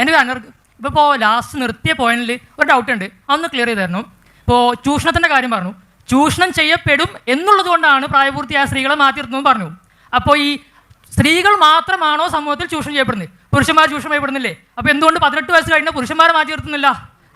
എന്റെ അനർക്ക് ഇപ്പോൾ ലാസ്റ്റ് നിർത്തിയ പോയിന്റിൽ ഒരു ഡൗട്ട് ഉണ്ട്. അതൊന്ന് ക്ലിയർ ചെയ്ത് തരണം. ഇപ്പോൾ ചൂഷണത്തിന്റെ കാര്യം പറഞ്ഞു. ചൂഷണം ചെയ്യപ്പെടും എന്നുള്ളത് കൊണ്ടാണ് പ്രായപൂർത്തിയായ സ്ത്രീകളെ മാറ്റി നിർത്തുന്നു പറഞ്ഞു. അപ്പോൾ ഈ സ്ത്രീകൾ മാത്രമാണോ സമൂഹത്തിൽ ചൂഷണം ചെയ്യപ്പെടുന്നത്? പുരുഷന്മാർ ചൂഷണം ചെയ്യപ്പെടുന്നില്ലേ? അപ്പോൾ എന്തുകൊണ്ട് പതിനെട്ട് വയസ്സ് കഴിഞ്ഞ പുരുഷന്മാരെ മാറ്റി നിർത്തുന്നില്ല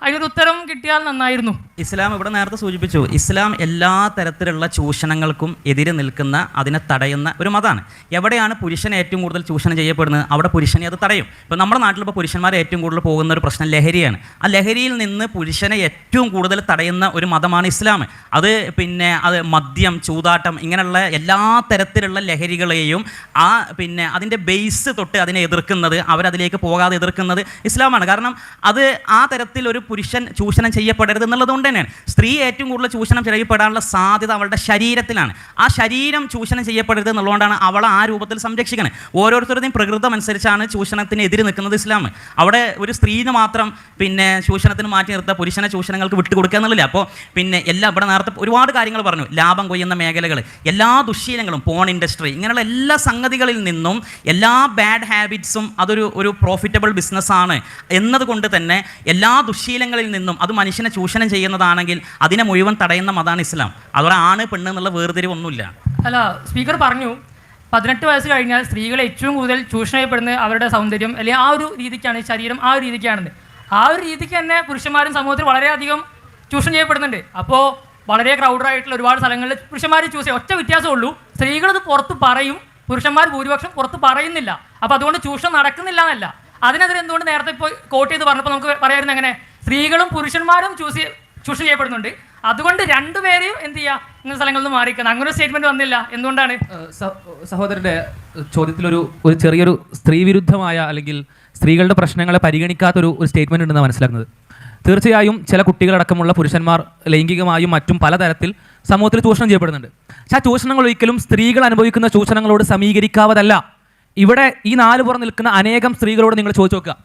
അതിനൊരു ഉത്തരം കിട്ടിയാൽ നന്നായിരുന്നു. ഇസ്ലാം ഇവിടെ നേരത്തെ സൂചിപ്പിച്ചു. ഇസ്ലാം എല്ലാ തരത്തിലുള്ള ചൂഷണങ്ങൾക്കും എതിരെ നിൽക്കുന്ന അതിനെ തടയുന്ന ഒരു മതമാണ്. എവിടെയാണ് പുരുഷൻ ഏറ്റവും കൂടുതൽ ചൂഷണം ചെയ്യപ്പെടുന്നത്? അവിടെ പുരുഷനെ അത് തടയും. ഇപ്പോൾ നമ്മുടെ നാട്ടിലിപ്പോൾ പുരുഷന്മാർ ഏറ്റവും കൂടുതൽ പോകുന്ന ഒരു പ്രശ്നം ലഹരിയാണ്. ആ ലഹരിയിൽ നിന്ന് പുരുഷനെ ഏറ്റവും കൂടുതൽ തടയുന്ന ഒരു മതമാണ് ഇസ്ലാം. അത് പിന്നെ അത് മദ്യം ചൂതാട്ടം ഇങ്ങനെയുള്ള എല്ലാ തരത്തിലുള്ള ലഹരികളെയും ആ പിന്നെ അതിന്റെ ബേസ് തൊട്ട് അതിനെ എതിർക്കുന്നത് അവരതിലേക്ക് പോകാതെ എതിർക്കുന്നത് ഇസ്ലാമാണ്. കാരണം അത് ആ തരത്തിൽ ഒരു പുരുഷൻ ചൂഷണം ചെയ്യപ്പെടരുത് എന്നുള്ളത് കൊണ്ട് തന്നെയാണ്. സ്ത്രീ ഏറ്റവും കൂടുതൽ ചൂഷണം ചെയ്യപ്പെടാനുള്ള സാധ്യത അവളുടെ ശരീരത്തിലാണ്. ആ ശരീരം ചൂഷണം ചെയ്യപ്പെടരുത് എന്നുള്ളതുകൊണ്ടാണ് അവളെ ആ രൂപത്തിൽ സംരക്ഷിക്കുന്നത് ഓരോരുത്തരുടെയും പ്രകൃതം അനുസരിച്ചാണ് ചൂഷണത്തിന് എതിര് നിൽക്കുന്നത് ഇസ്ലാം. അവിടെ ഒരു സ്ത്രീന് മാത്രം പിന്നെ ചൂഷണത്തിന് മാറ്റി നിർത്തുക പുരുഷനെ ചൂഷണങ്ങൾക്ക് വിട്ടുകൊടുക്കുക എന്നുള്ളില്ല അപ്പോൾ പിന്നെ എല്ലാ ഇവിടെ നേരത്തെ ഒരുപാട് കാര്യങ്ങൾ പറഞ്ഞു. ലാഭം കൊയ്യുന്ന മേഖലകൾ എല്ലാ ദുശ്ശീലങ്ങളും പോൺ ഇൻഡസ്ട്രി ഇങ്ങനെയുള്ള എല്ലാ സംഗതികളിൽ നിന്നും എല്ലാ ബാഡ് ഹാബിറ്റ്സും അതൊരു ഒരു പ്രോഫിറ്റബിൾ ബിസിനസ്സാണ് എന്നതുകൊണ്ട് തന്നെ എല്ലാ ദുശ്ശീലങ്ങളിൽ നിന്നും അത് മനുഷ്യനെ ചൂഷണം ചെയ്യുന്നതാണെങ്കിൽ അതിനെ മുഴുവൻ തടയുന്ന മതാണ് ഇസ്ലാം. അതോടെ ആണ് പെണ്ണ് എന്നുള്ള വേർതിരിവൊന്നുമില്ല. അല്ല സ്പീക്കർ പറഞ്ഞു പതിനെട്ട് വയസ്സ് കഴിഞ്ഞാൽ സ്ത്രീകൾ ഏറ്റവും കൂടുതൽ ചൂഷണം ചെയ്യപ്പെടുന്നത് അവരുടെ സൗന്ദര്യം അല്ലെങ്കിൽ ആ ഒരു രീതിക്കാണ് ശരീരം ആ ഒരു രീതിക്കാണെന്ന്. ആ ഒരു രീതിക്ക് തന്നെ പുരുഷന്മാരും സമൂഹത്തിൽ വളരെയധികം ചൂഷണം ചെയ്യപ്പെടുന്നുണ്ട്. അപ്പോൾ വളരെ ക്രൗഡഡ് ആയിട്ടുള്ള ഒരുപാട് സ്ഥലങ്ങളിൽ പുരുഷന്മാർ ചൂസ് ചെയ്യും ഒറ്റ വ്യത്യാസമുള്ളൂ സ്ത്രീകളത് പുറത്ത് പറയും പുരുഷന്മാർ ഭൂരിപക്ഷം പുറത്ത് പറയുന്നില്ല. അപ്പോൾ അതുകൊണ്ട് ചൂഷണം നടക്കുന്നില്ല എന്നല്ല. അതിനെതിരെ എന്തുകൊണ്ട് നേരത്തെ ഇപ്പോൾ കോട്ട് ചെയ്ത് പറഞ്ഞപ്പോൾ നമുക്ക് പറയായിരുന്നു എങ്ങനെ? സ്ത്രീകളും പുരുഷന്മാരും ചൂസ് ചൂഷണം ചെയ്യപ്പെടുന്നുണ്ട്. അതുകൊണ്ട് രണ്ടുപേരെയും എന്ത് ചെയ്യുക ഇങ്ങനെ സ്ഥലങ്ങളിൽ നിന്ന് മാറിക്കുന്നത് അങ്ങനെ ഒരു സ്റ്റേറ്റ്മെന്റ് വന്നില്ല. എന്തുകൊണ്ടാണ്? സഹോദരന്റെ ചോദ്യത്തിലൊരു ഒരു ചെറിയൊരു സ്ത്രീ വിരുദ്ധമായ അല്ലെങ്കിൽ സ്ത്രീകളുടെ പ്രശ്നങ്ങളെ പരിഗണിക്കാത്തൊരു ഒരു സ്റ്റേറ്റ്മെന്റ് ഉണ്ടെന്ന് മനസ്സിലാക്കുന്നത്. തീർച്ചയായും ചില കുട്ടികളടക്കമുള്ള പുരുഷന്മാർ ലൈംഗികമായും മറ്റും പലതരത്തിൽ സമൂഹത്തിൽ ചൂഷണം ചെയ്യപ്പെടുന്നുണ്ട്. പക്ഷേ ആ ചൂഷണങ്ങൾ ഒരിക്കലും സ്ത്രീകൾ അനുഭവിക്കുന്ന ചൂഷണങ്ങളോട് സമീകരിക്കാവതല്ല. ഇവിടെ ഈ നാല് പുറം നിൽക്കുന്ന അനേകം സ്ത്രീകളോട് നിങ്ങൾ ചോദിച്ചു നോക്കുക.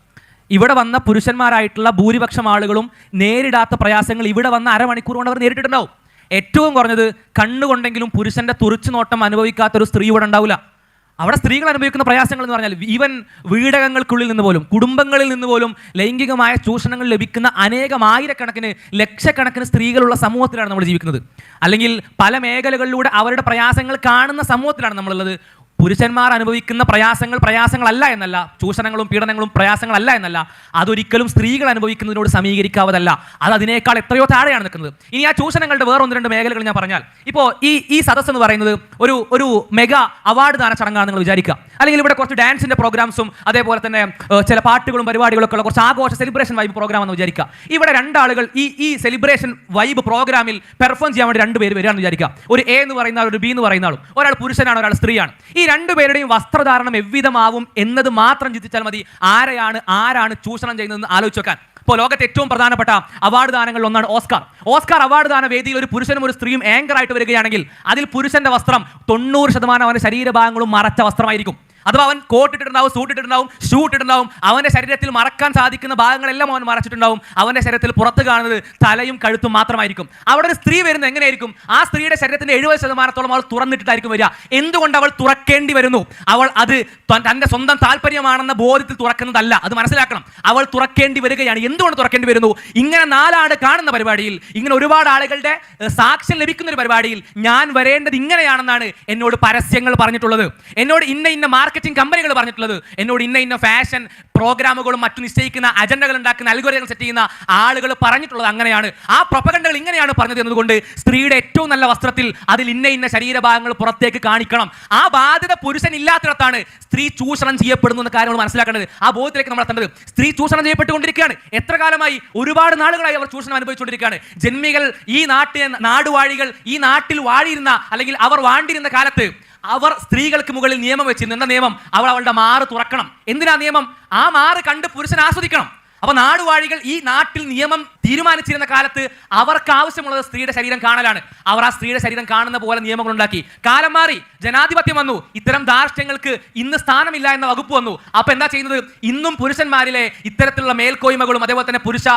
ഇവിടെ വന്ന പുരുഷന്മാരായിട്ടുള്ള ഭൂരിപക്ഷം ആളുകളും നേരിടാത്ത പ്രയാസങ്ങൾ ഇവിടെ വന്ന അരമണിക്കൂർ കൊണ്ട് അവർ നേരിട്ടിട്ടുണ്ടാവും. ഏറ്റവും കുറഞ്ഞത് കണ്ണുകൊണ്ടെങ്കിലും പുരുഷന്റെ തുറിച്ചു നോട്ടം അനുഭവിക്കാത്ത ഒരു സ്ത്രീ ഇവിടെ ഉണ്ടാവില്ല. അവിടെ സ്ത്രീകൾ അനുഭവിക്കുന്ന പ്രയാസങ്ങൾ എന്ന് പറഞ്ഞാൽ ഈവൻ വീടകങ്ങൾക്കുള്ളിൽ നിന്ന് പോലും കുടുംബങ്ങളിൽ നിന്ന് പോലും ലൈംഗികമായ ചൂഷണങ്ങൾ ലഭിക്കുന്ന അനേകം ആയിരക്കണക്കിന് ലക്ഷക്കണക്കിന് സ്ത്രീകളുള്ള സമൂഹത്തിലാണ് നമ്മൾ ജീവിക്കുന്നത്. അല്ലെങ്കിൽ പല മേഖലകളിലൂടെ അവരുടെ പ്രയാസങ്ങൾ കാണുന്ന സമൂഹത്തിലാണ് നമ്മളുള്ളത്. പുരുഷന്മാർ അനുഭവിക്കുന്ന പ്രയാസങ്ങൾ പ്രയാസങ്ങളല്ല എന്നല്ല ചൂഷണങ്ങളും പീഡനങ്ങളും പ്രയാസങ്ങളല്ല എന്നല്ല അതൊരിക്കലും സ്ത്രീകൾ അനുഭവിക്കുന്നതിനോട് സമീകരിക്കാവതല്ല. അത് അതിനേക്കാൾ എത്രയോ താഴെയാണ് നിൽക്കുന്നത്. ഇനി ആ ചൂഷണങ്ങളുടെ വേറെ ഒന്ന് രണ്ട് മേഖലകൾ ഞാൻ പറഞ്ഞാൽ ഇപ്പോൾ ഈ ഈ സദസ്സ് എന്ന് പറയുന്നത് ഒരു ഒരു മെഗാ അവാർഡ് ദാന ചടങ്ങാണ് നിങ്ങൾ വിചാരിക്കുക. അല്ലെങ്കിൽ ഇവിടെ കുറച്ച് ഡാൻസിന്റെ പ്രോഗ്രാംസും അതേപോലെ തന്നെ ചില പാട്ടുകളും പരിപാടികളൊക്കെ ഉള്ള കുറച്ച് ആഘോഷ സെലിബ്രേഷൻ വൈബ് പ്രോഗ്രാം എന്ന് വിചാരിക്കുക. ഇവിടെ രണ്ടാളുകൾ ഈ ഈ സെലിബ്രേഷൻ വൈബ് പ്രോഗ്രാമിൽ പെർഫോം ചെയ്യാൻ വേണ്ടി രണ്ടുപേര് വരികയാണെന്ന് വിചാരിക്കുക. ഒരു എ എന്ന് പറയുന്ന ഒരു ബി എന്ന് പറയുന്ന ആളും ഒരാൾ പുരുഷനാണ് ഒരാൾ സ്ത്രീയാണ്. ഈ രണ്ടുപേരുടെയും വസ്ത്രധാരണം എവ്വിധമാവും എന്നത് മാത്രം ചിന്തിച്ചാൽ മതി ആരെയാണ് ആരാണ് ചൂഷണം ചെയ്യുന്നതെന്ന് ആലോചിച്ച് വെക്കാൻ ഇപ്പോൾ ലോകത്തെ ഏറ്റവും പ്രധാനപ്പെട്ട അവാർഡ് ദാനങ്ങളിൽ ഒന്നാണ് ഓസ്കാർ. ഓസ്കാർ അവാർഡ് ദാന വേദിയിൽ ഒരു പുരുഷനും ഒരു സ്ത്രീയും ആങ്കർ ആയിട്ട് വരികയാണെങ്കിൽ അതിൽ പുരുഷന്റെ വസ്ത്രം തൊണ്ണൂറ് ശതമാനം അവന്റെ ശരീരഭാഗങ്ങളും മറച്ച വസ്ത്രമായിരിക്കും. അഥവാ അവൻ കോട്ട് ഇട്ടിട്ടുണ്ടാവും സൂട്ട് ഇട്ടിട്ടുണ്ടാവും ഷൂ ഇട്ടിട്ടുണ്ടാവും അവന്റെ ശരീരത്തിൽ മറക്കാൻ സാധിക്കുന്ന ഭാഗങ്ങളെല്ലാം അവൻ മറച്ചിട്ടുണ്ടാവും. അവന്റെ ശരീരത്തിൽ പുറത്ത് കാണുന്നത് തലയും കഴുത്തും മാത്രമായിരിക്കും. അവിടെ ഒരു സ്ത്രീ വരുന്നത് എങ്ങനെയായിരിക്കും? ആ സ്ത്രീയുടെ ശരീരത്തിന്റെ എഴുപത് ശതമാനത്തോളം അവൾ തുറന്നിട്ടായിരിക്കും വരിക. എന്തുകൊണ്ട് അവൾ തുറക്കേണ്ടി വരുന്നു? അവൾ അത് തന്റെ സ്വന്തം താല്പര്യമാണെന്ന ബോധ്യത്തിൽ തുറക്കുന്നതല്ല. അത് മനസ്സിലാക്കണം. അവൾ തുറക്കേണ്ടി വരികയാണ്. എന്തുകൊണ്ട് തുറക്കേണ്ടി വരുന്നു? ഇങ്ങനെ നാലാട് കാണുന്ന പരിപാടിയിൽ ഇങ്ങനെ ഒരുപാട് ആളുകളുടെ സാക്ഷ്യം ലഭിക്കുന്ന ഒരു പരിപാടിയിൽ ഞാൻ വരേണ്ടത് ഇങ്ങനെയാണെന്നാണ് എന്നോട് പരസ്യങ്ങൾ പറഞ്ഞിട്ടുള്ളത്. എന്നോട് ഇന്ന ഇന്ന മാർക്കറ്റിംഗ് കമ്പനികൾ പറഞ്ഞിട്ടുള്ളത്. എന്നോട് ഇന്ന ഇന്ന ഫാഷൻ പ്രോഗ്രാമുകളും മറ്റു നിശ്ചയിക്കുന്ന അജണ്ടകൾ ഉണ്ടാക്കുന്ന അൽഗോരിതങ്ങൾ സെറ്റ് ചെയ്യുന്ന ആളുകൾ പറഞ്ഞിട്ടുള്ളത് അങ്ങനെയാണ്. ആ പ്രൊപ്പഗണ്ടകൾ ഇങ്ങനെയാണ് പറഞ്ഞത് എന്നതുകൊണ്ട് സ്ത്രീയുടെ ഏറ്റവും നല്ല വസ്ത്രത്തിൽ അതിൽ ഇന്ന ഇന്ന ശരീരഭാഗങ്ങൾ പുറത്തേക്ക് കാണിക്കണം. ആ ബാധ്യത പുരുഷൻ ഇല്ലാത്തിടത്താണ് സ്ത്രീ ചൂഷണം ചെയ്യപ്പെടുന്നു എന്ന കാര്യങ്ങൾ മനസ്സിലാക്കേണ്ടത്. ആ ബോധത്തിലേക്ക് നമ്മൾ എത്തേണ്ടത്. സ്ത്രീ ചൂഷണം ചെയ്യപ്പെട്ടുകൊണ്ടിരിക്കുകയാണ്. എത്ര കാലമായി ഒരുപാട് നാളുകളായി അവർ ചൂഷണം അനുഭവിച്ചുകൊണ്ടിരിക്കുകയാണ്. ജന്മികൾ ഈ നാട്ടിൽ നാടുവാഴികൾ ഈ നാട്ടിൽ വാഴിയിരുന്ന അല്ലെങ്കിൽ അവർ വാണ്ടിരുന്ന കാലത്ത് അവർ സ്ത്രീകൾക്ക് മുകളിൽ നിയമം വെച്ചിരുന്നു. എന്താ നിയമം? അവൾ അവളുടെ മാറ് തുറക്കണം. എന്തിനാ നിയമം? ആ മാറ് കണ്ട് പുരുഷൻ ആസ്വദിക്കണം. അപ്പൊ നാടുവാഴികൾ ഈ നാട്ടിൽ നിയമം തീരുമാനിച്ചിരുന്ന കാലത്ത് അവർക്ക് ആവശ്യമുള്ളത് സ്ത്രീയുടെ ശരീരം കാണലാണ്. അവർ ആ സ്ത്രീയുടെ ശരീരം കാണുന്ന പോലെ നിയമങ്ങൾ ഉണ്ടാക്കി കാലം മാറി ജനാധിപത്യം വന്നു. ഇത്തരം ധാർഷ്ട്യങ്ങൾക്ക് ഇന്ന് സ്ഥാനമില്ല എന്ന വകുപ്പ് വന്നു. അപ്പൊ എന്താ ചെയ്യുന്നത്? ഇന്നും പുരുഷന്മാരിലെ ഇത്തരത്തിലുള്ള മേൽക്കോയ്മകളും അതേപോലെ തന്നെ പുരുഷ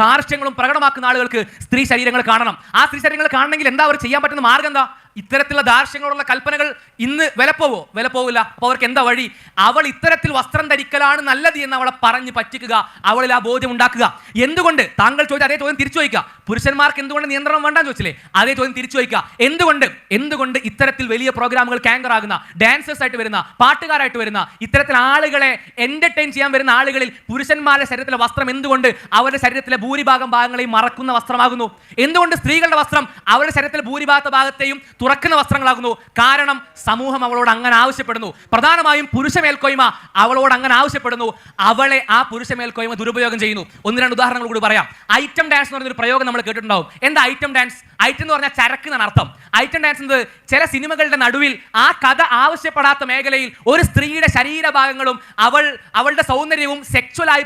ദാർഷ്ട്യങ്ങളും പ്രകടമാക്കുന്ന ആളുകൾക്ക് സ്ത്രീ ശരീരങ്ങൾ കാണണം. ആ സ്ത്രീ ശരീരങ്ങൾ കാണണമെങ്കിൽ എന്താ അവർ ചെയ്യാൻ പറ്റുന്ന മാർഗം എന്താ? ഇത്തരത്തിലുള്ള ധാർഷ്ട്യങ്ങളുള്ള കൽപ്പനകൾ ഇന്ന് വില പോവോ? വില പോവില്ല. അപ്പോൾ അവർക്ക് എന്താ വഴി? അവൾ ഇത്തരത്തിൽ വസ്ത്രം ധരിക്കലാണ് നല്ലത് എന്ന് അവളെ പറഞ്ഞ് പറ്റിക്കുക. അവളിൽ ആ ബോധ്യം ഉണ്ടാക്കുക. എന്തുകൊണ്ട്? താങ്കൾ ചോദിച്ച അതേ ചോദ്യം തിരിച്ചു ചോദിക്കുക. പുരുഷന്മാർക്ക് എന്തുകൊണ്ട് നിയന്ത്രണം വേണ്ടെന്ന് ചോദിച്ചില്ലേ? അതേ ചോദ്യം തിരിച്ചു ചോദിക്കുക. എന്തുകൊണ്ട്? എന്തുകൊണ്ട് ഇത്തരത്തിൽ വലിയ പ്രോഗ്രാമുകൾ ക്യാങ്കർ ആകുന്ന ഡാൻസേഴ്സ് ആയിട്ട് വരുന്ന പാട്ടുകാരായിട്ട് വരുന്ന ഇത്തരത്തിൽ ആളുകളെ എന്റർടൈൻ ചെയ്യാൻ വരുന്ന ആളുകളിൽ പുരുഷന്മാരുടെ ശരീരത്തിലെ വസ്ത്രം എന്തുകൊണ്ട് അവരുടെ ശരീരത്തിലെ ഭൂരിഭാഗം ഭാഗങ്ങളെയും മറക്കുന്ന വസ്ത്രമാകുന്നു? എന്തുകൊണ്ട് സ്ത്രീകളുടെ വസ്ത്രം അവരുടെ ശരീരത്തിലെ ഭൂരിഭാഗത്തെ ഭാഗത്തെയും തുറക്കുന്ന വസ്ത്രങ്ങളാകുന്നു. കാരണം സമൂഹം അവളോട് അങ്ങനെ ആവശ്യപ്പെടുന്നു. പ്രധാനമായും പുരുഷ മേൽക്കോയ്മ അവളോട് അങ്ങനെ ആവശ്യപ്പെടുന്നു. അവളെ ആ പുരുഷ മേൽക്കോയ്മ ദുരുപയോഗം ചെയ്യുന്നു. ഒന്ന് രണ്ട് ഉദാഹരണങ്ങൾ കൂടി പറയാം. ഐറ്റം ഡാൻസ് എന്ന് പറഞ്ഞൊരു പ്രയോഗം നമ്മൾ കേട്ടിട്ടുണ്ടാവും. എന്താ ഐറ്റം ഡാൻസ് ഐറ്റം എന്ന് പറഞ്ഞാൽ ചരക്ക് എന്നാണ് അർത്ഥം. ഐറ്റം ഡാൻസ് എന്നത് ചില സിനിമകളുടെ നടുവിൽ ആ കഥ ആവശ്യപ്പെടാത്ത മേഖലയിൽ ഒരു സ്ത്രീയുടെ ശരീരഭാഗങ്ങളും അവൾ അവളുടെ സൗന്ദര്യവും സെക്ച്വലായി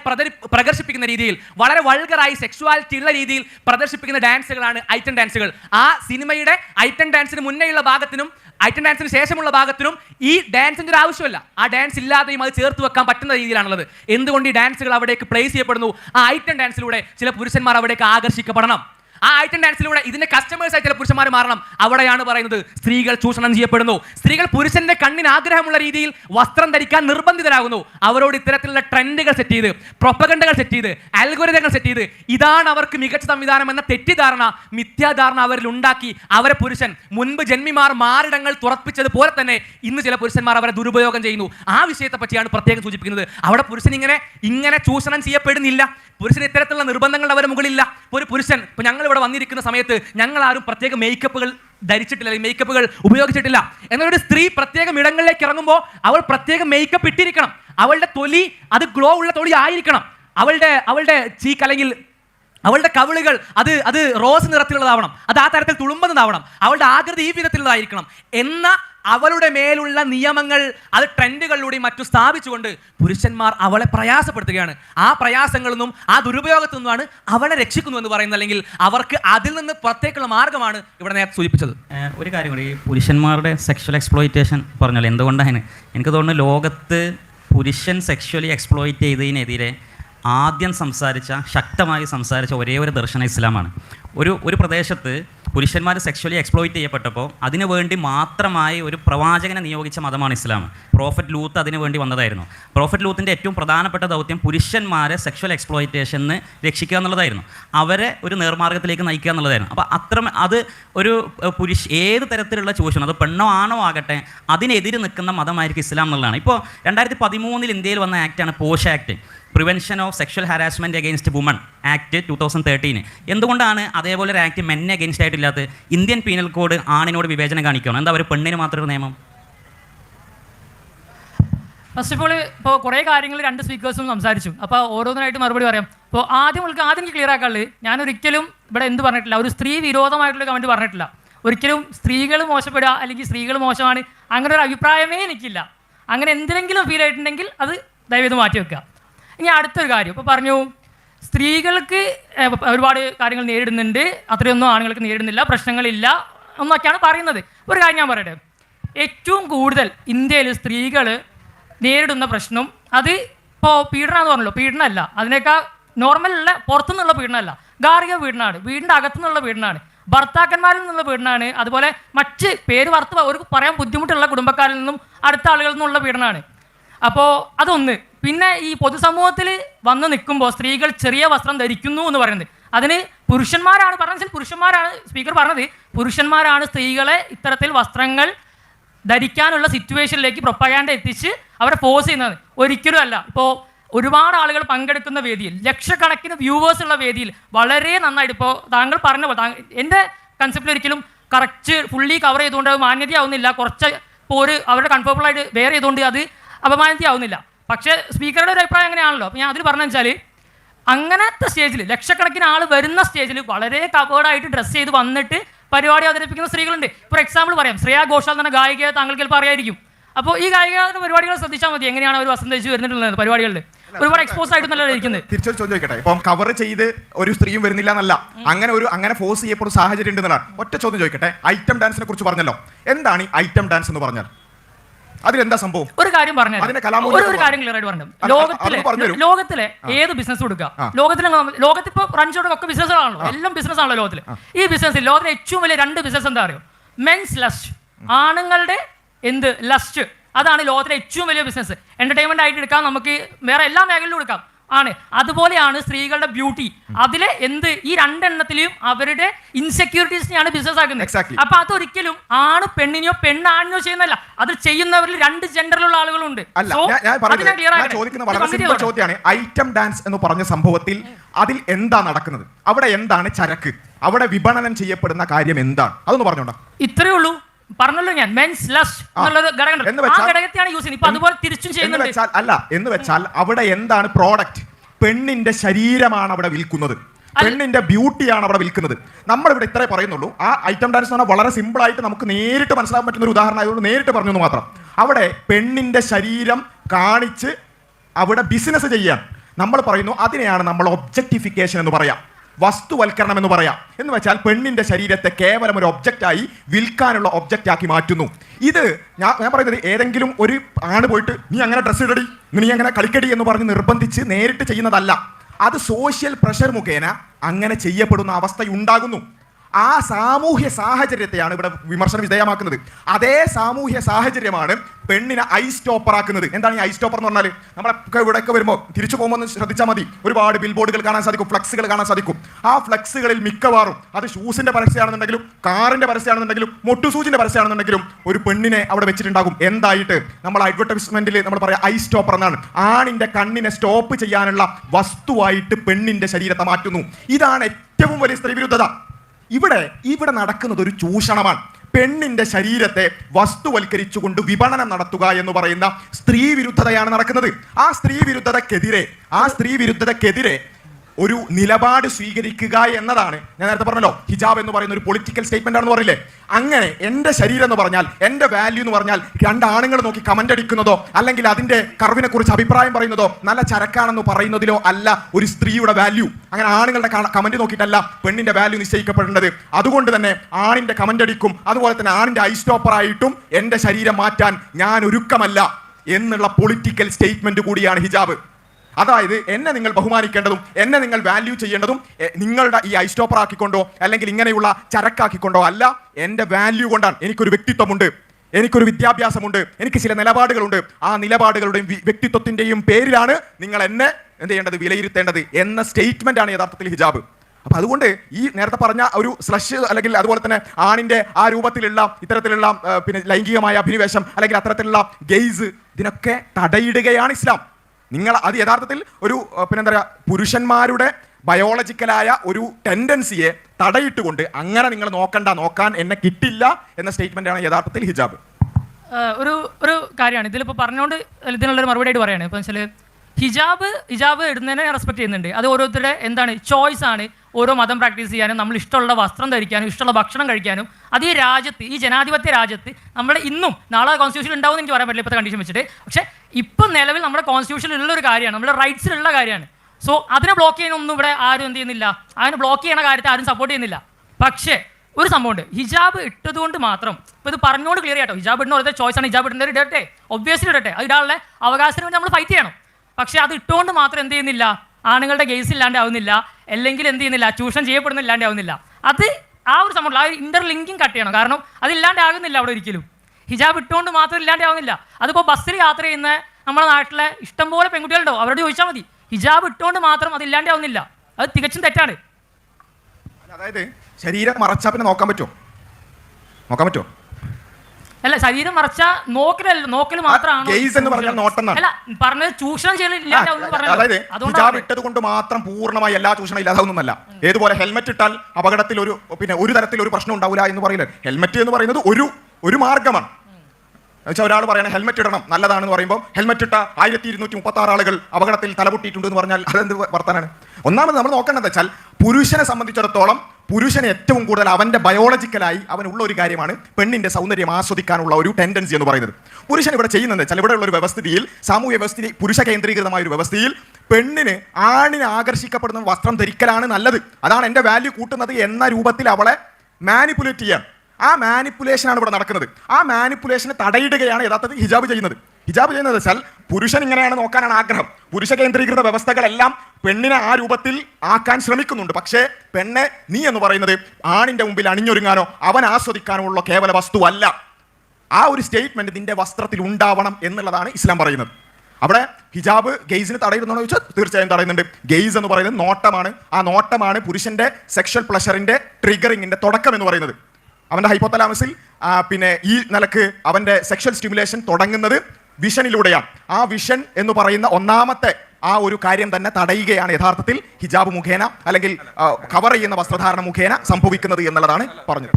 പ്രദർശിപ്പിക്കുന്ന രീതിയിൽ വളരെ വൾഗറായി സെക്സ്വാലിറ്റി ഉള്ള രീതിയിൽ പ്രദർശിപ്പിക്കുന്ന ഡാൻസുകളാണ് ഐറ്റം ഡാൻസുകൾ ആ സിനിമയുടെ ഐറ്റം ഡാൻസിന് മുന്നേയുള്ള ഭാഗത്തിനും ഐറ്റം ഡാൻസിന് ശേഷമുള്ള ഭാഗത്തിനും ഈ ഡാൻസിന്റെ ഒരു ആവശ്യമില്ല. ആ ഡാൻസ് ഇല്ലാതെയും അത് ചേർത്ത് വെക്കാൻ പറ്റുന്ന രീതിയിലാണുള്ളത്. എന്തുകൊണ്ട് ഈ ഡാൻസുകൾ അവിടേക്ക് പ്ലേസ് ചെയ്യപ്പെടുന്നു? ആ ഐറ്റം ഡാൻസിലൂടെ ചില പുരുഷന്മാർ അവിടേക്ക് ആകർഷിക്കപ്പെടണം. ആ ഐറ്റം ഡാൻസിലൂടെ ഇതിന്റെ കസ്റ്റമേഴ്സ് ആയി ചില പുരുഷന്മാർ മാറണം. അവിടെയാണ് പറയുന്നത് സ്ത്രീകൾ ചൂഷണം ചെയ്യപ്പെടുന്നു. സ്ത്രീകൾ പുരുഷന്റെ കണ്ണിന് ആഗ്രഹമുള്ള രീതിയിൽ വസ്ത്രം ധരിക്കാൻ നിർബന്ധിതരാകുന്നു. അവരോട് ഇത്തരത്തിലുള്ള ട്രെൻഡുകൾ സെറ്റ് ചെയ്ത് പ്രൊപ്പഗണ്ടകൾ സെറ്റ് ചെയ്ത് അൽഗോരിതങ്ങൾ സെറ്റ് ചെയ്ത് ഇതാണ് അവർക്ക് മികച്ച സംവിധാനം എന്ന തെറ്റിദ്ധാരണ മിഥ്യാധാരണ അവരിൽ ഉണ്ടാക്കി അവരെ പുരുഷൻ മുൻപ് ജന്മിമാർ മാറിടങ്ങൾ തുറപ്പിച്ചതുപോലെ തന്നെ ഇന്ന് ചില പുരുഷന്മാർ അവരെ ദുരുപയോഗം ചെയ്യുന്നു. ആ വിഷയത്തെ പറ്റിയാണ് പ്രത്യേകം സൂചിപ്പിക്കുന്നത്. അവിടെ പുരുഷൻ ഇങ്ങനെ ഇങ്ങനെ ചൂഷണം ചെയ്യപ്പെടുന്നില്ല. പുരുഷൻ ഇത്തരത്തിലുള്ള നിർബന്ധങ്ങൾ അവരുടെ മുകളിലില്ല. ഒരു പുരുഷൻ ഇപ്പൊ ഞങ്ങൾ ഇവിടെ വന്നിരിക്കുന്ന സമയത്ത് ഞങ്ങൾ ആരും പ്രത്യേക മേക്കപ്പുകൾ ധരിച്ചിട്ടില്ല അല്ലെങ്കിൽ മേക്കപ്പുകൾ ഉപയോഗിച്ചിട്ടില്ല. എന്നൊരു സ്ത്രീ പ്രത്യേകം ഇടങ്ങളിലേക്ക് ഇറങ്ങുമ്പോൾ അവൾ പ്രത്യേകം മേക്കപ്പ് ഇട്ടിരിക്കണം. അവളുടെ തൊലി അത് ഗ്ലോ ഉള്ള തൊലി ആയിരിക്കണം. അവളുടെ അവളുടെ ചീക്ക് അല്ലെങ്കിൽ അവളുടെ കവിളുകൾ അത് അത് റോസ് നിറത്തിലുള്ളതാവണം. അത് ആ തരത്തിൽ തുളുമ്പുന്നതാവണം. അവളുടെ ആകൃതി ഈ വിധത്തിലുള്ളതായിരിക്കണം. എന്ന അവളുടെ മേലുള്ള നിയമങ്ങൾ അത് ട്രെൻഡുകളിലൂടെയും മറ്റു സ്ഥാപിച്ചുകൊണ്ട് പുരുഷന്മാർ അവളെ പ്രയാസപ്പെടുത്തുകയാണ്. ആ പ്രയാസങ്ങളിൽ നിന്നും ആ ദുരുപയോഗത്തിൽ നിന്നുമാണ് അവളെ രക്ഷിക്കുന്നു എന്ന് പറയുന്നത്. അല്ലെങ്കിൽ അവർക്ക് അതിൽ നിന്ന് പുറത്തേക്കുള്ള മാർഗമാണ് ഇവിടെ നേരത്തെ സൂചിപ്പിച്ചത്. ഒരു കാര്യം കൂടി. പുരുഷന്മാരുടെ സെക്ഷൽ എക്സ്പ്ലോയിറ്റേഷൻ പറഞ്ഞല്ലോ എന്തുകൊണ്ടാണ്? എനിക്ക് തോന്നുന്നു ലോകത്ത് പുരുഷൻ സെക്ഷലി എക്സ്പ്ലോയിറ്റ് ചെയ്തതിനെതിരെ ആദ്യം സംസാരിച്ച ശക്തമായി സംസാരിച്ച ഒരേ ഒരു ദർശന ഇസ്ലാമാണ്. ഒരു ഒരു പ്രദേശത്ത് പുരുഷന്മാർ സെക്ഷലി എക്സ്പ്ലോയിറ്റ് ചെയ്യപ്പെട്ടപ്പോൾ അതിനു വേണ്ടി മാത്രമായി ഒരു പ്രവാചകനെ നിയോഗിച്ച മതമാണ് ഇസ്ലാം. പ്രോഫറ്റ് ലൂത്ത് അതിനു വേണ്ടി വന്നതായിരുന്നു. പ്രോഫറ്റ് ലൂത്തിന്റെ ഏറ്റവും പ്രധാനപ്പെട്ട ദൗത്യം പുരുഷന്മാരെ സെക്ഷൽ എക്സ്പ്ലോയിറ്റേഷന് രക്ഷിക്കുക എന്നുള്ളതായിരുന്നു. അവരെ ഒരു നേർമാർഗത്തിലേക്ക് നയിക്കുക എന്നുള്ളതായിരുന്നു. അപ്പോൾ അത്ര അത് ഒരു പുരുഷ ഏത് തരത്തിലുള്ള ചൂഷണം അത് പെണ്ണോ ആണോ ആകട്ടെ അതിനെതിരെ നിൽക്കുന്ന മതമായിരിക്കും ഇസ്ലാം എന്നുള്ളതാണ്. ഇപ്പോൾ രണ്ടായിരത്തി പതിമൂന്നിൽ ഇന്ത്യയിൽ വന്ന ആക്റ്റാണ് POSH act prevention of sexual harassment against woman act two thousand thirteen എന്തുകൊണ്ടാണ് അതേപോലെ ഒരു ആക്ട് മെന്നെ അഗെയിൻസ്റ്റ് ആയിട്ടില്ലാത്ത ഇന്ത്യൻ പീനൽ കോഡ് ആണിനോട് വിവേചനം കാണിക്കണം എന്താ ഒരു പെണ്ണിന് മാത്രം ഒരു നിയമം? ഫസ്റ്റ് ഓഫ് ഓൾ ഇപ്പോൾ കുറേ കാര്യങ്ങൾ രണ്ട് സ്പീക്കേഴ്സും സംസാരിച്ചു. അപ്പോൾ ഓരോന്നിനായിട്ട് മറുപടി പറയാം. അപ്പോൾ ആദ്യം ഉൾക്ക് ആദ്യം എനിക്ക് ക്ലിയർ ആക്കാനുള്ളത് ഞാൻ ഒരിക്കലും ഇവിടെ എന്ത് പറഞ്ഞിട്ടില്ല ഒരു സ്ത്രീ വിരോധമായിട്ടുള്ള കമന്റ് പറഞ്ഞിട്ടില്ല. ഒരിക്കലും സ്ത്രീകൾ മോശപ്പെടുക അല്ലെങ്കിൽ സ്ത്രീകൾ മോശമാണ് അങ്ങനെ ഒരു അഭിപ്രായമേ എനിക്കില്ല. അങ്ങനെ എന്തിനെങ്കിലും ഫീൽ ആയിട്ടുണ്ടെങ്കിൽ അത് ദയവേത് മാറ്റി വെക്കുക. ഇനി അടുത്തൊരു കാര്യം. ഇപ്പോൾ പറഞ്ഞു സ്ത്രീകൾക്ക് ഒരുപാട് കാര്യങ്ങൾ നേരിടുന്നുണ്ട്. അത്രയൊന്നും ആണുങ്ങൾക്ക് നേരിടുന്നില്ല പ്രശ്നങ്ങളില്ല എന്നൊക്കെയാണ് പറയുന്നത്. ഒരു കാര്യം ഞാൻ പറയട്ടെ. ഏറ്റവും കൂടുതൽ ഇന്ത്യയിൽ സ്ത്രീകൾ നേരിടുന്ന പ്രശ്നം അത് ഇപ്പോൾ പീഡനം എന്ന് പറഞ്ഞല്ലോ പീഡനമല്ല അതിനേക്കാൾ നോർമലുള്ള പുറത്തുനിന്നുള്ള പീഡനമല്ല ഗാർഹിക പീഡനമാണ് വീടിന്റെ അകത്തുനിന്നുള്ള പീഡനമാണ് ഭർത്താക്കന്മാരിൽ നിന്നുള്ള പീഡനമാണ് അതുപോലെ മറ്റ് പേര് വർത്ത് ഒരു പറയാൻ ബുദ്ധിമുട്ടുള്ള കുടുംബക്കാരിൽ നിന്നും അടുത്ത ആളുകളിൽ നിന്നുള്ള പീഡനമാണ് അപ്പോൾ അതൊന്ന്. പിന്നെ ഈ പൊതുസമൂഹത്തിൽ വന്ന് നിൽക്കുമ്പോൾ സ്ത്രീകൾ ചെറിയ വസ്ത്രം ധരിക്കുന്നു എന്ന് പറയുന്നത്. അതിന് പുരുഷന്മാരാണ് പറഞ്ഞത്. പുരുഷന്മാരാണ് സ്പീക്കർ പറഞ്ഞത്. പുരുഷന്മാരാണ് സ്ത്രീകളെ ഇത്തരത്തിൽ വസ്ത്രങ്ങൾ ധരിക്കാനുള്ള സിറ്റുവേഷനിലേക്ക് പ്രൊപ്പഗാൻഡ എത്തിച്ച് അവരെ ഫോഴ്സ് ചെയ്യുന്നത്. ഒരിക്കലും അല്ല. ഇപ്പോൾ ഒരുപാട് ആളുകൾ പങ്കെടുക്കുന്ന വേദിയിൽ ലക്ഷക്കണക്കിന് വ്യൂവേഴ്സ് ഉള്ള വേദിയിൽ വളരെ നന്നായിട്ട് ഇപ്പോൾ താങ്കൾ പറഞ്ഞ പോലെ താങ്കൾ എന്റെ കൺസെപ്റ്റിൽ ഒരിക്കലും കറക്റ്റ് ഫുള്ളി കവർ ചെയ്തുകൊണ്ട് അത് മാന്യതയാവുന്നില്ല. കുറച്ച് ഇപ്പോൾ ഒരു അവരുടെ ആയിട്ട് വേറെ ചെയ്തുകൊണ്ട് അത് അപമാനതയാവുന്നില്ല പക്ഷേ സ്പീക്കറുടെ ഒരു അഭിപ്രായം അങ്ങനെയാണല്ലോ അപ്പോൾ ഞാൻ അതിൽ പറഞ്ഞു വെച്ചാൽ അങ്ങനത്തെ സ്റ്റേജിൽ ലക്ഷക്കണക്കിന് ആൾ വരുന്ന സ്റ്റേജിൽ വളരെ കവേർഡായിട്ട് ഡ്രസ്സ് ചെയ്ത് വന്നിട്ട് പരിപാടി അവതരിപ്പിക്കുന്ന സ്ത്രീകളുണ്ട്. ഫോർ എക്സാമ്പിൾ പറയാം ശ്രേയ ഘോഷാൽ എന്ന ഗായികയെ താങ്കൾക്ക് ചിലപ്പോൾ അറിയായിരിക്കും. അപ്പോൾ ഈ ഗായികയുടെ പരിപാടികൾ ശ്രദ്ധിച്ചാൽ മതി. എങ്ങനെയാണ് അവർ വസന്ത ധരിച്ച് വരുന്നിട്ടുള്ളത് പരിപാടികളിൽ ഒരുപാട് എക്സ്പോസ് ആയിട്ട് നല്ല ഇരിക്കുന്നത്. തിരിച്ചൊരു ചോദ്യം ചോദിക്കട്ടെ? ഇപ്പം കവർ ചെയ്ത് ഒരു സ്ത്രീയും വരുന്നില്ല എന്നല്ല. അങ്ങനെ ഒരു അങ്ങനെ ഫോഴ്സ് ചെയ്യപ്പെടുന്ന സാഹചര്യം ഉണ്ടെന്നാണ്. ഒറ്റ ചോദ്യം ചോദിക്കട്ടെ? ഐറ്റം ഡാൻസിനെ കുറിച്ച് പറഞ്ഞല്ലോ. എന്താണ് ഈ ഐറ്റം ഡാൻസ് എന്ന് പറഞ്ഞാൽ? അതിലെന്താ സംഭവം? ഒരു കാര്യം പറഞ്ഞു ഒരു കാര്യം ക്ലിയർ ആയിട്ട് പറഞ്ഞു ലോകത്തിലെ ലോകത്തിലെ ഏത് ബിസിനസ് കൊടുക്കുക. ലോകത്തിലെ ലോകത്തിപ്പോ റൺഷോട്ട് ഒക്കെ ബിസിനസ്സുകളാണല്ലോ എല്ലാം ബിസിനസ് ആണല്ലോ ലോകത്തിൽ ഈ ബിസിനസ് ലോകത്തിലെ ഏറ്റവും വലിയ രണ്ട് ബിസിനസ് എന്താ അറിയോ? മെൻസ് ലസ്റ്റ് ആണുങ്ങളുടെ എന്ത്? ലസ്റ്റ് അതാണ് ലോകത്തിലെ ഏറ്റവും വലിയ ബിസിനസ് എന്റർടൈൻമെന്റ് ആയിട്ട് എടുക്കാം. നമുക്ക് വേറെ എല്ലാ മേഖലയിലും എടുക്കാം. ആണ്. അതുപോലെയാണ് സ്ത്രീകളുടെ ബ്യൂട്ടി അതിലെ എന്ത്? ഈ രണ്ടെണ്ണത്തിലെയും അവരുടെ ഇൻസെക്യൂരിറ്റീസിനെയാണ് ബിസിനസ്. ആക്കുന്നത്. അപ്പൊ അതൊരിക്കലും ആണ് പെണ്ണിനെയോ പെണ്ണാണിനോ ചെയ്യുന്നതല്ല. അത് ചെയ്യുന്നവരിൽ രണ്ട് ജെൻഡറിലുള്ള ആളുകളുണ്ട്. ചോദ്യമാണ്. ഐറ്റം ഡാൻസ് എന്ന് പറഞ്ഞ സംഭവത്തിൽ അതിൽ എന്താ നടക്കുന്നത്? അവിടെ എന്താണ് ചരക്ക്? അവിടെ വിപണനം ചെയ്യപ്പെടുന്ന കാര്യം എന്താണ്? അതൊന്ന് പറഞ്ഞോണ്ടോ. ഇത്രയേ ഉള്ളൂ. പറഞ്ഞല്ലോ ഞാൻ. മെൻസ് ലസ്റ്റ് എന്നുള്ളൊരു ഘടകം ആ ഘടകത്തെയാണ് യൂസ് ചെയ്യുന്നത്. ഇപ്പൊ അതുപോലെ തിരിച്ചും ചെയ്യുന്നുണ്ട്. അല്ല എന്ന് വെച്ചാൽ അവിടെ എന്താണ് പ്രോഡക്റ്റ് പെണ്ണിന്റെ ശരീരമാണ് അവിടെ വിൽക്കുന്നത്. പെണ്ണിന്റെ ബ്യൂട്ടിയാണ് അവിടെ വിൽക്കുന്നത്. നമ്മൾ ഇവിടെ ഇത്രേ പറയുന്നുള്ളൂ. ആ ഐറ്റം ഡാൻസ് എന്ന് പറഞ്ഞാൽ വളരെ സിമ്പിൾ ആയിട്ട് നമുക്ക് നേരിട്ട് മനസ്സിലാക്കാൻ പറ്റുന്ന ഒരു ഉദാഹരണം ആയതുകൊണ്ട് നേരിട്ട് പറഞ്ഞു എന്ന് മാത്രം. അവിടെ പെണ്ണിന്റെ ശരീരം കാണിച്ച് അവിടെ ബിസിനസ് ചെയ്യാൻ. നമ്മൾ പറയുന്നു അതിനെയാണ് നമ്മൾ ഒബ്ജക്ടിഫിക്കേഷൻ എന്ന് പറയാം. വസ്തുവൽക്കരണം എന്ന് പറയാം. എന്ന് വെച്ചാൽ പെണ്ണിന്റെ ശരീരത്തെ കേവലം ഒരു ഒബ്ജക്റ്റായി വിൽക്കാനുള്ള ഒബ്ജക്റ്റ് ആക്കി മാറ്റുന്നു. ഇത് ഞാൻ ഞാൻ പറയുന്നത് ഏതെങ്കിലും ഒരു ആണ് പോയിട്ട് നീ അങ്ങനെ ഡ്രസ്സ് ഇടടി നീ അങ്ങനെ കളിക്കടി എന്ന് പറഞ്ഞ് നിർബന്ധിച്ച് നേരിട്ട് ചെയ്യുന്നതല്ല. അത് സോഷ്യൽ പ്രഷർ മുഖേന അങ്ങനെ ചെയ്യപ്പെടുന്ന അവസ്ഥ ഉണ്ടാകുന്നു ആ സാമൂഹ്യ സാഹചര്യത്തെയാണ് ഇവിടെ വിമർശനം വിധേയമാക്കുന്നത്. അതേ സാമൂഹ്യ സാഹചര്യമാണ് പെണ്ണിനെ ഐ സ്റ്റോപ്പർ ആക്കുന്നത്. എന്താണ് ഈ ഐ സ്റ്റോപ്പർ എന്ന് പറഞ്ഞാൽ നമ്മളൊക്കെ ഇവിടെയൊക്കെ വരുമ്പോൾ തിരിച്ചു പോകുമ്പോൾ ശ്രദ്ധിച്ചാൽ മതി. ഒരുപാട് ബിൽ ബോർഡുകൾ കാണാൻ സാധിക്കും ഫ്ലക്സുകൾ കാണാൻ സാധിക്കും. ആ ഫ്ലക്സുകളിൽ മിക്കവാറും അത് ഷൂസിന്റെ പരസ്യമാണെന്നുണ്ടെങ്കിലും കാറിന്റെ പരസ്യമാണെന്നുണ്ടെങ്കിലും മൊട്ടുസൂചിന്റെ പരസ്യമാണെന്നുണ്ടെങ്കിലും ഒരു പെണ്ണിനെ അവിടെ വെച്ചിട്ടുണ്ടാകും. എന്തായിട്ട്? നമ്മൾ അഡ്വർടൈസ്മെന്റിൽ നമ്മൾ പറയാം ഐ സ്റ്റോപ്പർ എന്നാണ്. ആണിന്റെ കണ്ണിനെ സ്റ്റോപ്പ് ചെയ്യാനുള്ള വസ്തുവായിട്ട് പെണ്ണിന്റെ ശരീരത്തെ മാറ്റുന്നു. ഇതാണ് ഏറ്റവും വലിയ സ്ത്രീവിരുദ്ധത. ഇവിടെ ഇവിടെ നടക്കുന്നത് ഒരു ചൂഷണമാണ്. പെണ്ണിന്റെ ശരീരത്തെ വസ്തുവൽക്കരിച്ചുകൊണ്ട് വിപണനം നടത്തുക എന്ന് പറയുന്ന സ്ത്രീ വിരുദ്ധതയാണ് നടക്കുന്നത്. ആ സ്ത്രീ വിരുദ്ധതക്കെതിരെ ആ സ്ത്രീ വിരുദ്ധതക്കെതിരെ ഒരു നിലപാട് സ്വീകരിക്കുക എന്നതാണ്. ഞാൻ നേരത്തെ പറഞ്ഞല്ലോ ഹിജാബ് എന്ന് പറയുന്ന ഒരു പൊളിറ്റിക്കൽ സ്റ്റേറ്റ്മെന്റ് ആണെന്ന് പറയില്ലേ അങ്ങനെ എന്റെ ശരീരം എന്ന് പറഞ്ഞാൽ എന്റെ വാല്യൂ എന്ന് പറഞ്ഞാൽ രണ്ട് ആണുങ്ങൾ നോക്കി കമന്റ് അടിക്കുന്നതോ അല്ലെങ്കിൽ അതിന്റെ കർവിനെ കുറിച്ച് അഭിപ്രായം പറയുന്നതോ നല്ല ചരക്കാണെന്ന് പറയുന്നതിലോ അല്ല ഒരു സ്ത്രീയുടെ വാല്യൂ അങ്ങനെ ആണുങ്ങളുടെ കമന്റ് നോക്കിയിട്ടല്ല പെണ്ണിന്റെ വാല്യൂ നിശ്ചയിക്കപ്പെടേണ്ടത്. അതുകൊണ്ട് തന്നെ ആണിന്റെ കമന്റ് അടിക്കും അതുപോലെ തന്നെ ആണിന്റെ ഐ സ്റ്റോപ്പർ ആയിട്ടും എന്റെ ശരീരം മാറ്റാൻ ഞാൻ ഒരുക്കമല്ല. എന്നുള്ള പൊളിറ്റിക്കൽ സ്റ്റേറ്റ്മെന്റ് കൂടിയാണ് ഹിജാബ്. അതായത് എന്നെ നിങ്ങൾ ബഹുമാനിക്കേണ്ടതും എന്നെ നിങ്ങൾ വാല്യൂ ചെയ്യേണ്ടതും നിങ്ങളുടെ ഈ ഐ സ്റ്റോപ്പർ ആക്കിക്കൊണ്ടോ അല്ലെങ്കിൽ ഇങ്ങനെയുള്ള ചരക്കാക്കിക്കൊണ്ടോ അല്ല എന്റെ വാല്യൂ കൊണ്ടാണ് എനിക്കൊരു വ്യക്തിത്വമുണ്ട് എനിക്കൊരു വിദ്യാഭ്യാസമുണ്ട് എനിക്ക് ചില നിലപാടുകളുണ്ട്. ആ നിലപാടുകളുടെയും വ്യക്തിത്വത്തിന്റെയും പേരിലാണ് നിങ്ങൾ എന്നെ എന്ത് ചെയ്യേണ്ടത് വിലയിരുത്തേണ്ടത് എന്ന സ്റ്റേറ്റ്മെന്റ് ആണ് യഥാർത്ഥത്തിൽ ഹിജാബ്. അപ്പൊ അതുകൊണ്ട് ഈ നേരത്തെ പറഞ്ഞ ഒരു സ്ലഷ് അല്ലെങ്കിൽ അതുപോലെ തന്നെ ആണിന്റെ ആ രൂപത്തിലുള്ള ഇത്തരത്തിലുള്ള പിന്നെ ലൈംഗികമായ അഭിനിവേശം അല്ലെങ്കിൽ അത്തരത്തിലുള്ള ഗെയ്സ് ഇതിനൊക്കെ തടയിടുകയാണ് ഇസ്ലാം. നിങ്ങൾ അത് യഥാർത്ഥത്തിൽ ഒരു പിന്നെന്താ പറയുക പുരുഷന്മാരുടെ ബയോളജിക്കലായ ഒരു ടെൻഡൻസിയെ തടയിട്ടുകൊണ്ട് അങ്ങനെ നിങ്ങൾ നോക്കണ്ട നോക്കാൻ എന്നെ കിട്ടില്ല എന്ന സ്റ്റേറ്റ്മെന്റ് ആണ് യഥാർത്ഥത്തിൽ ഹിജാബ്. ഒരു ഒരു കാര്യമാണ്. ഇതിലിപ്പോൾ പറഞ്ഞുകൊണ്ട് ഇതിനുള്ളൊരു മറുപടി ആയിട്ട് പറയുകയാണ് ഇപ്പം വെച്ചാൽ ഹിജാബ് ഹിജാബ് ഇടുന്നതിനെ റെസ്പെക്ട് ചെയ്യുന്നുണ്ട്. അത് ഓരോരുത്തരുടെ എന്താണ് ചോയ്സ് ആണ്. ഓരോ മതം പ്രാക്ടീസ് ചെയ്യാനും നമ്മൾ ഇഷ്ടമുള്ള വസ്ത്രം ധരിക്കാനും ഇഷ്ടമുള്ള ഭക്ഷണം കഴിക്കാനും അത് ഈ രാജ്യത്ത് ഈ ജനാധിപത്യ രാജ്യത്ത് നമ്മുടെ ഇന്നും നാളെ കോൺസ്റ്റിറ്റ്യൂഷൻ ഉണ്ടാവും എനിക്ക് പറയാൻ പറ്റില്ല ഇപ്പോഴത്തെ കണ്ടീഷൻ വെച്ചിട്ട്. പക്ഷേ ഇപ്പം നിലവിൽ നമ്മുടെ കോൺസ്റ്റിറ്റ്യൂഷനിൽ ഉള്ള ഒരു കാര്യമാണ് നമ്മുടെ റൈറ്റ്സിലുള്ള കാര്യമാണ്. സോ അതിനെ ബ്ലോക്ക് ചെയ്യാനൊന്നും ഇവിടെ ആരും എന്ത് ചെയ്യുന്നില്ല. അതിനെ ബ്ലോക്ക് ചെയ്യണ കാര്യത്തെ ആരും സപ്പോർട്ട് ചെയ്യുന്നില്ല. പക്ഷേ ഒരു സംഭവമുണ്ട്. ഹിജാബ് ഇട്ടതുകൊണ്ട് മാത്രം ഇപ്പോൾ ഇത് പറഞ്ഞുകൊണ്ട് ക്ലിയർ ചെയ്യട്ടോ. ഹിജാബ് ഇടുന്ന ഓരോ ചോയ്സ് ആണ് ഹിജാബ് ഇടുന്നവർ ഇടട്ടെ. ഒബ്വിയസ്ലി ഇടട്ടെ. അത് ഇടാനുള്ള അവകാശത്തിന് വേണ്ടി നമ്മൾ ഫൈറ്റ് ചെയ്യണം. പക്ഷേ അത് ഇട്ടുകൊണ്ട് മാത്രം എന്ത് ചെയ്യുന്നില്ല? ആണുങ്ങളുടെ കേസ് ഇല്ലാണ്ട് ആവുന്നില്ല അല്ലെങ്കിൽ എന്ത് ചെയ്യുന്നില്ല ചൂഷണം ചെയ്യപ്പെടുന്നില്ലാണ്ട് ആവുന്നില്ല അത് ആ ഒരു സംഭവം ആ ഒരു ഇന്റർ ലിങ്കിങ് കട്ട് ചെയ്യണം. കാരണം അതില്ലാണ്ട് ആകുന്നില്ല അവിടെ ഒരിക്കലും. ഹിജാബ് ഇട്ടുകൊണ്ട് മാത്രം ഇല്ലാണ്ട് ആവുന്നില്ല അതിപ്പോൾ ബസ്സിൽ യാത്ര ചെയ്യുന്ന നമ്മുടെ നാട്ടിലെ ഇഷ്ടംപോലെ പെൺകുട്ടികളുണ്ടോ? അവരോട് ചോദിച്ചാൽ മതി. ഹിജാബ് ഇട്ടുകൊണ്ട് മാത്രം അത് ആവുന്നില്ല അത് തികച്ചും തെറ്റാണ്. അതായത് ശരീരം മറച്ചാൽ പിന്നെ നോക്കാൻ പറ്റുമോ? നോക്കാൻ പറ്റുമോ? അല്ല ശരീരം മറച്ച നോക്കലല്ല നോക്കൽ മാത്രമാണ് അല്ല പറഞ്ഞത് ചൂഷണം ചെയ്യലില്ല അതായത് ഹിജാബ് അതുകൊണ്ടാണ് ഇട്ടത് കൊണ്ട് മാത്രം പൂർണമായി എല്ലാ ചൂഷണം ഇല്ലാതാവുന്നല്ല ഏതുപോലെ ഹെൽമെറ്റ് ഇട്ടാൽ അപകടത്തിൽ ഒരു പിന്നെ ഒരു തരത്തിൽ ഒരു പ്രശ്നം ഉണ്ടാവില്ല എന്ന് പറയില്ല. ഹെൽമെറ്റ് എന്ന് പറയുന്നത് ഒരു ഒരു മാർഗമാണ്. വെച്ചാൽ ഒരാൾ പറയണ ഹെൽമെറ്റ് ഇടണം നല്ലതാണെന്ന് പറയുമ്പോൾ ഹെൽമെറ്റ് ഇട്ട ആയിരത്തി ഇരുന്നൂറ്റി മുപ്പത്തി ആറ് ആളുകൾ അപകടത്തിൽ തലപൊട്ടിയിട്ടുണ്ട് എന്ന് പറഞ്ഞാൽ അതെന്ത് വർത്താനാണ്? ഒന്നാമത് നമ്മൾ നോക്കേണ്ടത് വെച്ചാൽ പുരുഷനെ സംബന്ധിച്ചിടത്തോളം പുരുഷന് ഏറ്റവും കൂടുതൽ അവന്റെ ബയോളജിക്കലായി അവനുള്ള ഒരു കാര്യമാണ് പെണ്ണിന്റെ സൗന്ദര്യം ആസ്വദിക്കാനുള്ള ഒരു ടെൻഡൻസി എന്ന് പറയുന്നത്. പുരുഷൻ ഇവിടെ ചെയ്യുന്നത് വെച്ചാൽ ഇവിടെയുള്ള ഒരു വ്യവസ്ഥിതിയിൽ സാമൂഹ്യ വ്യവസ്ഥിതി പുരുഷ കേന്ദ്രീകൃതമായ ഒരു വ്യവസ്ഥയിൽ പെണ്ണിന് ആണിനെ ആകർഷിക്കപ്പെടുന്ന വസ്ത്രം ധരിക്കലാണ് നല്ലത്. അതാണ് എന്റെ വാല്യൂ കൂട്ടുന്നത് എന്ന രൂപത്തിൽ അവളെ മാനിപ്പുലേറ്റ് ചെയ്യാൻ. ആ മാനിപ്പുലേഷനാണ് ഇവിടെ നടക്കുന്നത്. ആ മാനിപ്പുലേഷനെ തടയിടുകയാണ് യഥാർത്ഥത്തിൽ ഹിജാബ് ചെയ്യുന്നത്. ഹിജാബ് ചെയ്യുന്നത് വെച്ചാൽ പുരുഷൻ ഇങ്ങനെയാണ് നോക്കാനാണ് ആഗ്രഹം. പുരുഷ കേന്ദ്രീകൃത വ്യവസ്ഥകളെല്ലാം പെണ്ണിനെ ആ രൂപത്തിൽ ആക്കാൻ ശ്രമിക്കുന്നുണ്ട്. പക്ഷേ പെണ്ണെ നീ എന്ന് പറയുന്നത് ആണിന്റെ മുമ്പിൽ അണിഞ്ഞൊരുങ്ങാനോ അവൻ ആസ്വദിക്കാനോ ഉള്ള കേവല വസ്തുവല്ല. ആ ഒരു സ്റ്റേറ്റ്മെന്റ് നിന്റെ വസ്ത്രത്തിൽ ഉണ്ടാവണം എന്നുള്ളതാണ് ഇസ്ലാം പറയുന്നത്. അവിടെ ഹിജാബ് ഗെയ്സിന് തടയുന്നുണ്ടോ ചോദിച്ചാൽ തീർച്ചയായും തടയുന്നുണ്ട്. ഗെയ്സ് എന്ന് പറയുന്നത് നോട്ടമാണ്. ആ നോട്ടമാണ് പുരുഷന്റെ സെക്ഷൽ പ്ലഷറിന്റെ ട്രിഗറിങ്ങിന്റെ തുടക്കം എന്ന് പറയുന്നത്. അവന്റെ ഹൈപ്പോത്തലാമസിൽ പിന്നെ ഈ നിലയ്ക്ക് അവന്റെ സെക്ഷൽ സ്റ്റിമുലേഷൻ തുടങ്ങുന്നത് വിഷനിലൂടെയാണ് ആ വിഷൻ എന്ന് പറയുന്ന ഒന്നാമത്തെ ആ ഒരു കാര്യം തന്നെ തടയുകയാണ് യഥാർത്ഥത്തിൽ ഹിജാബ് മുഖേന അല്ലെങ്കിൽ കവർ ചെയ്യുന്ന വസ്ത്രധാരണ മുഖേന സംഭവിക്കുന്നത് എന്നുള്ളതാണ് പറഞ്ഞത്.